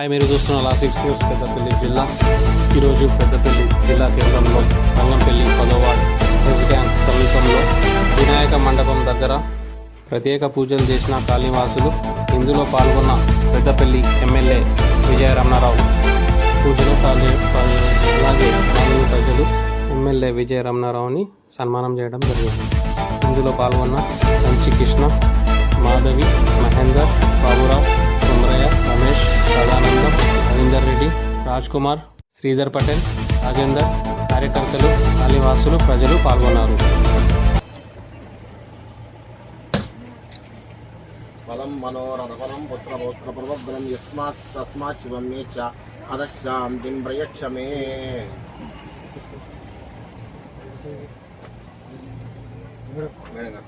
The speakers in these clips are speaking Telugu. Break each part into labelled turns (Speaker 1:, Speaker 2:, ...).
Speaker 1: హాయ్ మీరు చూస్తున్న లాసిక్స్ న్యూస్ పెద్దపల్లి జిల్లా. ఈరోజు పెద్దపల్లి జిల్లా కేంద్రంలో రంగంపల్లి పదోవాడ్ ఎస్ బ్యాంక్ సమీపంలో వినాయక మండపం దగ్గర ప్రత్యేక పూజలు చేసిన కాళీవాసులు ఇందులో పాల్గొన్న పెద్దపల్లి ఎమ్మెల్యే విజయ రమణారావు పూజలో అలాగే మామూలు ప్రజలు ఎమ్మెల్యే విజయ రమణారావుని సన్మానం చేయడం జరిగింది. ఇందులో పాల్గొన్న మంచి కృష్ణ మాధవి మహేందర్ బాబురావు సుందరయ్య రమేష్ కళా రాజ్ కుమార్ శ్రీధర్ పటేల్ రాజేందర్ కార్యకర్తలు కాళీవాసులు ప్రజలు పాల్గొన్నారు
Speaker 2: ఫలం మనోరథఫలం పుత్రపౌత్రపూర్వగ్నం యస్మాత్ తస్మాత్ శివం మే చ అదశాంతిం ప్రయచ్చ మే మేడం గారు.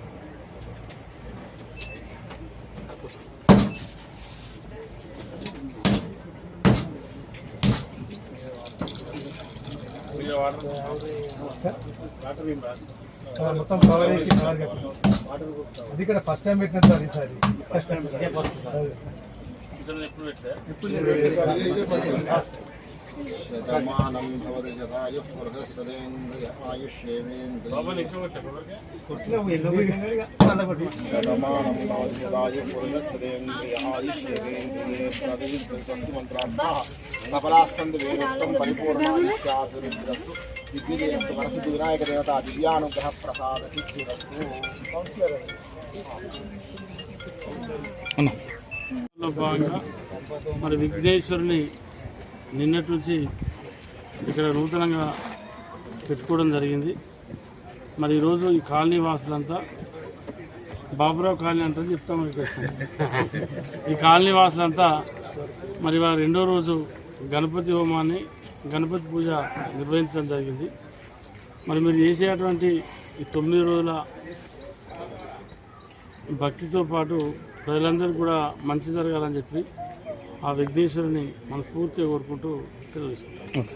Speaker 3: మొత్తం కవర్ చేసి. అది ఇక్కడ ఫస్ట్ టైం పెట్టిన సార్ ఈసారి
Speaker 2: శతమానం భవతి శతాయుః పురుషస్సదేంద్రియ ఆయుష్యేవేంద్రియ శతమానం భవతి శతాయుః పురుషస్సదేంద్రియ ఆయుష్యేవేంద్రియ ప్రతిష్ఠిత మంత్రార్థాः సఫలాः సంతు వేదోక్తం వినాయక దేవత దివ్యానుగ్రహ ప్రసాద సిద్ధిరస్తు కౌన్సిలర్
Speaker 4: భాగంగా మరి విఘ్నేశ్వరుని నిన్నటి నుంచి ఇక్కడ నూతనంగా పెట్టుకోవడం జరిగింది. మరి ఈరోజు ఈ కాలనీ వాసులంతా బాబురావు కాలనీ అంటే చెప్తాము ఈ కాలనీ వాసులంతా మరి వారు రెండో రోజు గణపతి హోమాన్ని గణపతి పూజ నిర్వహించడం జరిగింది. మరి మీరు చేసేటువంటి ఈ తొమ్మిది రోజుల భక్తితో పాటు ప్రజలందరూ కూడా మంచి జరగాలని చెప్పి ఆ విఘ్నేశ్వరుని మనస్ఫూర్తిగా కోరుకుంటూ సెలవు తీసుకుంటాం.